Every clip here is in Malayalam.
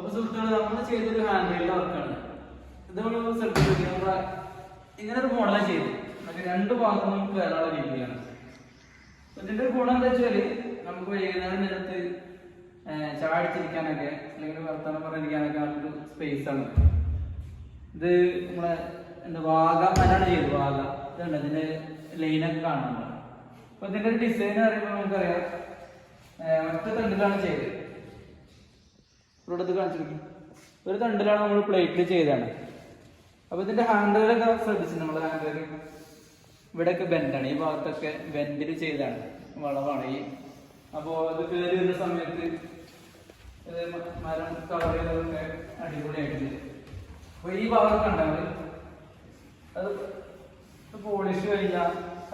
അപ്പൊ സുഹൃത്തുക്കളെ നമ്മൾ ചെയ്തൊരു ഹാൻഡ് റെയിലിന്റെ വർക്കാണ് ഇത് നമ്മൾ നമ്മളെ ഇങ്ങനെ ഒരു മോഡലാണ് ചെയ്ത് മറ്റേ രണ്ട് ഭാഗത്തും നമുക്ക് വേറെ രീതിയാണ് ഇതിന്റെ ഒരു ഗുണം എന്താ വെച്ചാൽ നമുക്ക് വൈകുന്നേരം നേരത്ത് ചാടിച്ചിരിക്കാനൊക്കെ അല്ലെങ്കിൽ വർത്തമാനം പറഞ്ഞിരിക്കാനൊക്കെ നല്ലൊരു സ്പേസ് ആണ്. ഇത് നമ്മളെ എന്താ വാഗ മരാണ് ചെയ്തത് വാഗ. ഇതുണ്ട് ഇതിന്റെ ലൈനൊക്കെ കാണുന്നുണ്ട് അപ്പൊ ഇതിന്റെ ഒരു ഡിസൈൻ പറയുമ്പോൾ നമുക്കറിയാം ഒറ്റ തണ്ടിലാണ് ചെയ്തത്. ഇവിടെ ഇത് കാണിച്ചു ഒരു തണ്ടിലാണ് നമ്മൾ പ്ലേറ്റിൽ ചെയ്തതാണ്. അപ്പൊ ഇതിന്റെ ഹാൻഡിലൊക്കെ ശ്രദ്ധിച്ചു നമ്മൾ ഹാൻഡിൽ ഇവിടെയൊക്കെ ബെൻഡാണ് ഈ ഭാഗത്തൊക്കെ ബെൻഡിൽ ചെയ്താണ് വളവാണ് ഈ. അപ്പോ അത് കയറി വരുന്ന സമയത്ത് മരം കവർ ചെയ്തതൊക്കെ അടിപൊളിയായിട്ടുണ്ട്. അപ്പൊ ഈ ഭാഗം കണ്ടാൽ അത് പോളിഷ് കഴിഞ്ഞ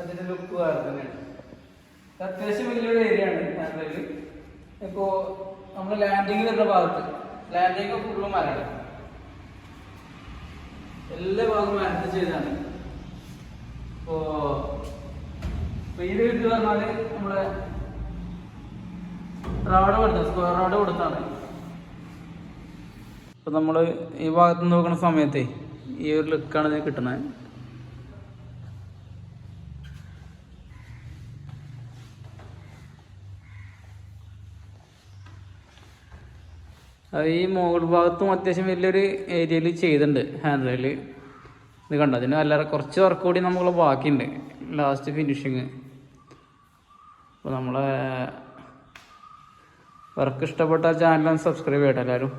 അതിന്റെ ലുക്ക് വേറെ തന്നെയാണ്. അത്യാവശ്യം വലിയൊരു ഏരിയ ആണ് ഹാൻഡിൽ ഇപ്പോ നമ്മൾ ലാൻഡിങ് വരുന്ന ഭാഗത്ത്. ലാൻഡിങ് ഫുള്ളും മരമാണ് എല്ലാ ഭാഗവും മരത്തിൽ ചെയ്താണ് ഇപ്പോ ഇപ്പൊ കിട്ടി പറഞ്ഞാൽ നമ്മളെ റോഡ് കൊടുത്ത സ്ക്വയർ റോഡ് കൊടുത്താണ്. ഇപ്പൊ നമ്മൾ ഈ ഭാഗത്ത് നോക്കുന്ന സമയത്തെ ഈ ഒരു ലുക്കാണ് ഇതിന് കിട്ടുന്നത്. ഈ മുകൾ ഭാഗത്തും അത്യാവശ്യം വലിയൊരു ഏരിയയിൽ ചെയ്തിട്ടുണ്ട് ഹാൻഡ് റെയിൽ ഇത് കണ്ടോ? അതിന് നല്ല കുറച്ച് വർക്ക് കൂടി നമ്മൾ ബാക്കിയുണ്ട്. ലാസ്റ്റ് ഫിനിഷിങ് അപ്പോൾ നമ്മളെ വർക്ക് ഇഷ്ടപ്പെട്ട ചാനൽ സബ്സ്ക്രൈബ് ചെയ്യട്ടെ എല്ലാവരും.